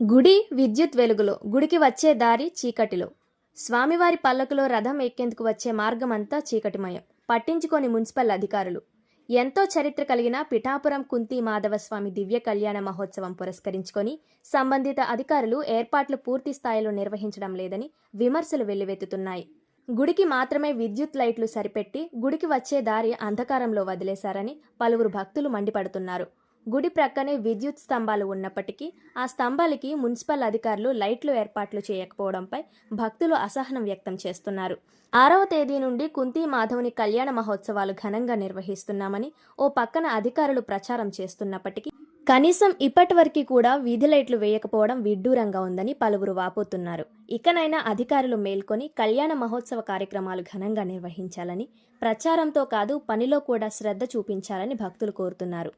గుడి విద్యుత్ వెలుగులో గుడికి వచ్చే దారి చీకటిలో. స్వామివారి పల్లకులో రథం ఎక్కేందుకు వచ్చే మార్గమంతా చీకటిమయం. పట్టించుకొని మున్సిపల్ అధికారులు. ఎంతో చరిత్ర కలిగిన పిఠాపురం కుంతి మాధవస్వామి దివ్య కళ్యాణ మహోత్సవం పురస్కరించుకొని సంబంధిత అధికారులు ఏర్పాట్లు పూర్తి స్థాయిలో నిర్వహించడం లేదని విమర్శలు వెల్లువెత్తుతున్నాయి. గుడికి మాత్రమే విద్యుత్ లైట్లు సరిపెట్టి గుడికి వచ్చే దారి అంధకారంలో వదిలేశారని పలువురు భక్తులు మండిపడుతున్నారు. గుడి ప్రక్కనే విద్యుత్ స్తంభాలు ఉన్నప్పటికీ ఆ స్తంభాలకి మున్సిపల్ అధికారులు లైట్లు ఏర్పాట్లు చేయకపోవడంపై భక్తులు అసహనం వ్యక్తం చేస్తున్నారు. ఆరవ తేదీ నుండి కుంతి మాధవుని కళ్యాణ మహోత్సవాలు ఘనంగా నిర్వహిస్తున్నామని ఓ పక్కన అధికారులు ప్రచారం చేస్తున్నప్పటికీ కనీసం ఇప్పటివరకు కూడా వీధి లైట్లు వేయకపోవడం విడ్డూరంగా ఉందని పలువురు వాపోతున్నారు. ఇకనైనా అధికారులు మేల్కొని కళ్యాణ మహోత్సవ కార్యక్రమాలు ఘనంగా నిర్వహించాలని ప్రచారంతో కాదు పనిలో కూడా శ్రద్ధ చూపించాలని భక్తులు కోరుతున్నారు.